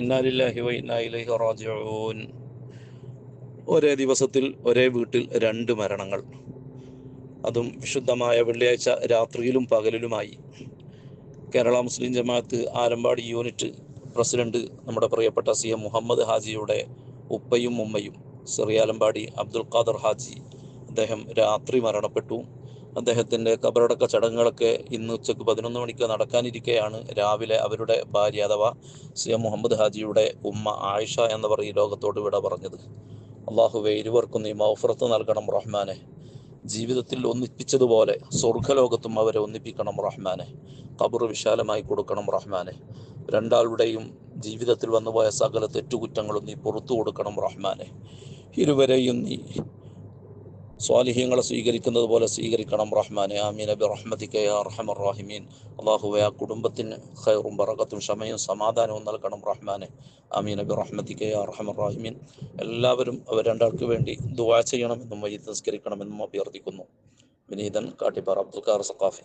ഇന്നാലില്ലാഹി ഇലൈഹി റാജിഊൻ. ഒരേ ദിവസത്തിൽ ഒരേ വീട്ടിൽ രണ്ട് മരണങ്ങൾ. അതും വിശുദ്ധമായ വെള്ളിയാഴ്ച രാത്രിയിലും പകലിലുമായി. കേരള മുസ്ലിം ജമാഅത്ത് ആലമ്പാടി യൂണിറ്റ് പ്രസിഡന്റ് നമ്മുടെ പ്രിയപ്പെട്ട സി എം മുഹമ്മദ് ഹാജിയുടെ ഉപ്പയും ഉമ്മയും സിറിയാലമ്പാടി അബ്ദുൽ ഖാദർ ഹാജി അദ്ദേഹം രാത്രി മരണപ്പെട്ടു. അദ്ദേഹത്തിന്റെ കബറടക്ക ചടങ്ങുകളൊക്കെ ഇന്ന് ഉച്ചയ്ക്ക് പതിനൊന്ന് മണിക്ക് നടക്കാനിരിക്കെയാണ്. രാവിലെ അവരുടെ ഭാര്യ അഥവാ സി എം മുഹമ്മദ് ഹാജിയുടെ ഉമ്മ ആയിഷ എന്നവർ ഈ ലോകത്തോട് വിട പറഞ്ഞത്. അള്ളാഹുവെ ഇരുവർക്കും നീ മൗഫറത്ത് നൽകണം റഹ്മാനെ. ജീവിതത്തിൽ ഒന്നിപ്പിച്ചതുപോലെ സ്വർഗലോകത്തും അവരെ ഒന്നിപ്പിക്കണം റഹ്മാനെ. കബർ വിശാലമായി കൊടുക്കണം റഹ്മാനെ. രണ്ടാളുടെയും ജീവിതത്തിൽ വന്നുപോയ സകല തെറ്റുകുറ്റങ്ങളും നീ പുറത്തു കൊടുക്കണം റഹ്മാനെ. ഇരുവരെയും നീ സ്വാലിഹ്യങ്ങളെ സ്വീകരിക്കുന്നത് പോലെ സ്വീകരിക്കണം. റഹ്മാനെ ആമീൻ. അബി റഹ്മദിക്ക യാ റഹ്മർ റാഹിമീൻ. അള്ളാഹുവെ ആ കുടുംബത്തിന് ഖൈറും ബറക്കത്തും ക്ഷമയും സമാധാനവും നൽകണം റഹ്മാനെ. ആമീൻ. അബി റഹ്മദിക്ക യാ റഹ്മർ റാഹിമീൻ. എല്ലാവരും അവർ രണ്ടാൾക്ക് വേണ്ടി ദുവാ ചെയ്യണമെന്നും വൈദ്യുതി നിസ്കരിക്കണമെന്നും അഭ്യർത്ഥിക്കുന്നു. വിനീതൻ കാട്ടിപ്പാറ അബ്ദുൽ ഖാർ സഖാഫി.